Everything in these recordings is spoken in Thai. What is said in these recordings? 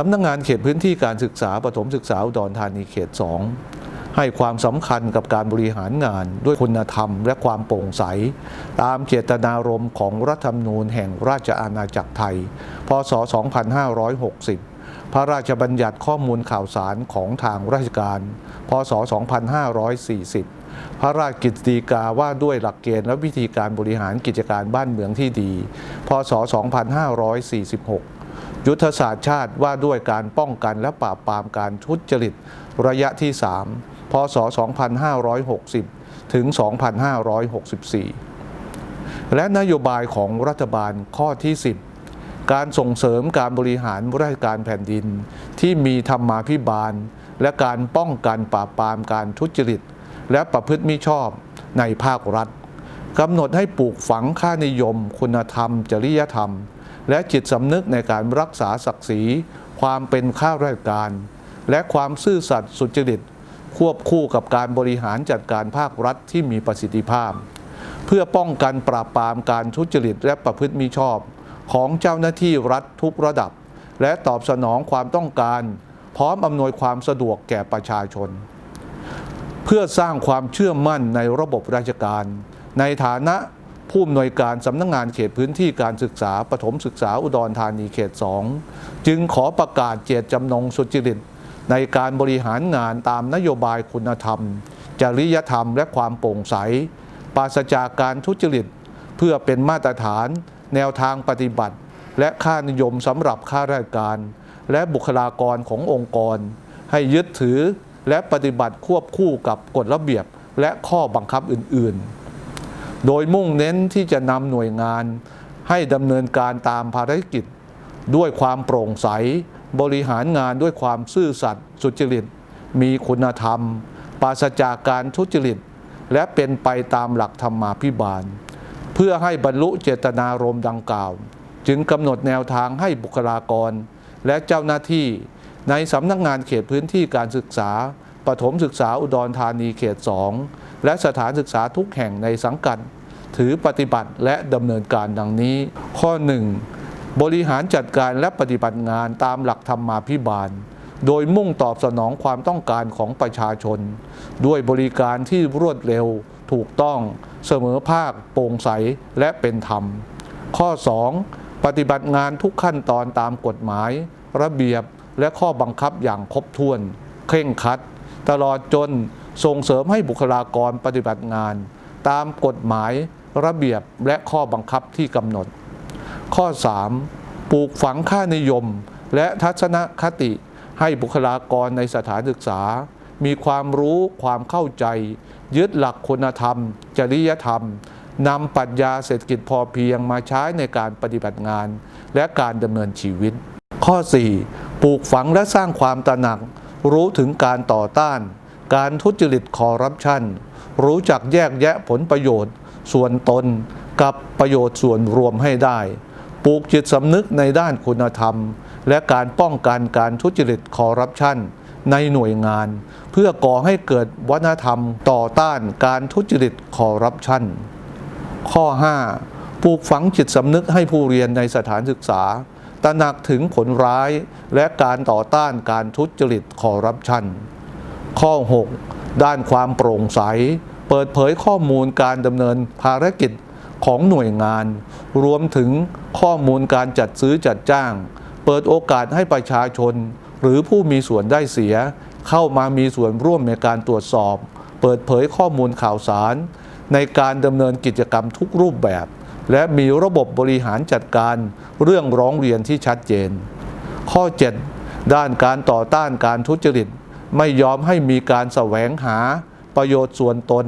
สำนักงงานเขตพื้นที่การศึกษาปฐมศึกษาอุดรธานีเขต 2 ให้ความสำคัญกับการบริหารงานด้วยคุณธรรมและความโปร่งใส ตามเจตนารมณ์ของรัฐธรรมนูญแห่งราชอาณาจักรไทย พศ 2560 พระราชบัญญัติข้อมูลข่าวสารของทางราชการ พศ 2540 พระราชกฤษฎีกาว่าด้วยหลักเกณฑ์และวิธีการบริหารกิจการบ้านเมืองที่ดี พศ 2546 ยุทธศาสตร์ชาติว่าด้วยการป้องกันและปราบปรามการทุจริตระยะที่ 3 พศ 2560 ถึง 2564 และนโยบายของรัฐบาลข้อที่ 10 การส่งเสริมการบริหารราชการแผ่นดิน ที่มีธรรมาภิบาล และการป้องกันปราบปรามการทุจริต และประพฤติมิชอบในภาครัฐกำหนดให้ปลูกฝังค่านิยม คุณธรรม จริยธรรม และจิตสำนึกในการรักษาศักดิ์ศรี ความเป็นข้าราชการ และความซื่อสัตย์สุจริต ควบคู่กับการบริหารจัดการภาครัฐที่มีประสิทธิภาพ เพื่อป้องกันปราบปรามการทุจริตและประพฤติมิชอบ ของเจ้าหน้าที่รัฐทุกระดับ และตอบสนองความต้องการ พร้อมอำนวยความสะดวกแก่ประชาชน เพื่อสร้างความเชื่อมั่นในระบบราชการ ในฐานะ ผู้อำนวยการสำนักงงานเขตพื้นที่การศึกษาปฐมศึกษาอุดรธานีเขต 2 จึงขอประกาศเจตจำนงสุจริต ในการบริหารงานตามนโยบายคุณธรรม จริยธรรมและความโปร่งใส ปราศจากการทุจริต เพื่อเป็นมาตรฐาน แนวทางปฏิบัติ และค่านิยมสำหรับข้าราชการ และบุคลากรขององค์กร ให้ยึดถือและปฏิบัติควบคู่กับกฎระเบียบและข้อบังคับอื่น ๆ โดยมุ่งเน้นที่จะนำหน่วยงาน ให้ดำเนินการตามภารกิจ ด้วยความโปร่งใส บริหารงานด้วยความซื่อสัตย์สุจริต มีคุณธรรม ปราศจากการทุจริต และเป็นไปตามหลักธรรมาภิบาล เพื่อให้บรรลุเจตนารมณ์ดังกล่าว จึงกำหนดแนวทางให้บุคลากร และเจ้าหน้าที่ ในสำนักงานเขตพื้นที่การศึกษาปฐมศึกษาอุดรธานีเขต 2 และสถานศึกษาทุกแห่งในสังกัด ถือปฏิบัติและดำเนินการดังนี้ ข้อ 1. บริหารจัดการและปฏิบัติงานตามหลักธรรมาภิบาล โดยมุ่งตอบสนองความต้องการของประชาชน ด้วยบริการที่รวดเร็ว ถูกต้อง เสมอภาค โปร่งใส และเป็นธรรม ข้อ 2. ปฏิบัติงานทุกขั้นตอนตามกฎหมาย ระเบียบและข้อบังคับอย่างครบถ้วน เคร่งครัด ตลอดจน ส่งเสริมให้บุคลากรปฏิบัติงาน ตามกฎหมายระเบียบและข้อบังคับที่กำหนด ข้อ 3. ปลูกฝังค่านิยม และทัศนคติให้บุคลากรในสถานศึกษา มีความรู้ความเข้าใจ ยึดหลักคุณธรรม จริยธรรมนำปรัชญาเศรษฐกิจพอเพียงมาใช้ในการปฏิบัติงาน และการดำเนินชีวิต ข้อ 4. ปลูกฝังและสร้างความตระหนัก รู้ถึงการต่อต้าน การทุจริตคอร์รัปชันรู้จักแยกแยะผลประโยชน์ ส่วนตนกับประโยชน์ส่วนรวมให้ได้ ปลูกจิตสำนึกในด้านคุณธรรม และการป้องกันการทุจริตคอร์รัปชันในหน่วยงาน เพื่อก่อให้เกิดวัฒนธรรมต่อต้านการทุจริตคอร์รัปชันข้อ 5. ปลูกฝังจิตสำนึกให้ผู้เรียนในสถานศึกษา ตระหนักถึงผลร้ายและการต่อต้านการทุจริตคอร์รัปชัน ข้อ 6. ด้านความโปร่งใส เปิดเผยข้อมูลการดำเนินภารกิจของหน่วยงาน รวมถึงข้อมูลการจัดซื้อจัดจ้าง เปิดโอกาสให้ประชาชน หรือผู้มีส่วนได้เสีย เข้ามามีส่วนร่วมในการตรวจสอบ เปิดเผยข้อมูลข่าวสาร ในการดำเนินกิจกรรมทุกรูปแบบ และมีระบบบริหารจัดการเรื่องร้องเรียนที่ชัดเจน ข้อ 7 ด้านการต่อต้านการทุจริต ไม่ยอมให้มีการแสวงหาประโยชน์ส่วนตน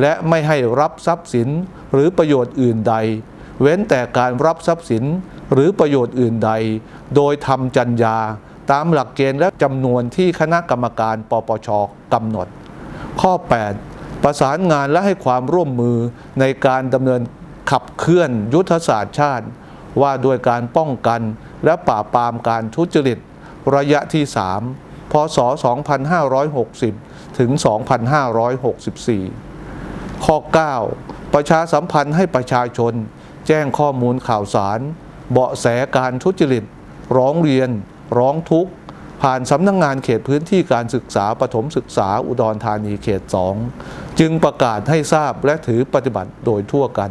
และไม่ให้รับทรัพย์สินหรือประโยชน์อื่นใด เว้นแต่การรับทรัพย์สินหรือประโยชน์อื่นใด โดยทำจัญญาตามหลักเกณฑ์และจำนวนที่คณะกรรมการปปชกำหนด ข้อ 8 ประสานงานและให้ความร่วมมือในการดำเนินขับเคลื่อนยุทธศาสตร์ชาติ ว่าด้วยการป้องกันและปราบปรามการทุจริตระยะที่ 3 ศ 2560 ถึง 2564 ข้อ 9 ประชาสัมพันธ์ให้ประชาชน แจ้งข้อมูลข่าวสาร เบาะแสการทุจริต ร้องเรียน ร้องทุกข์ ผ่านสำนักงงานเขตพื้นที่การศึกษาปฐมศึกษาอุดรธานีเขต 2 จึงประกาศให้ทราบและถือปฏิบัติโดยทั่วกัน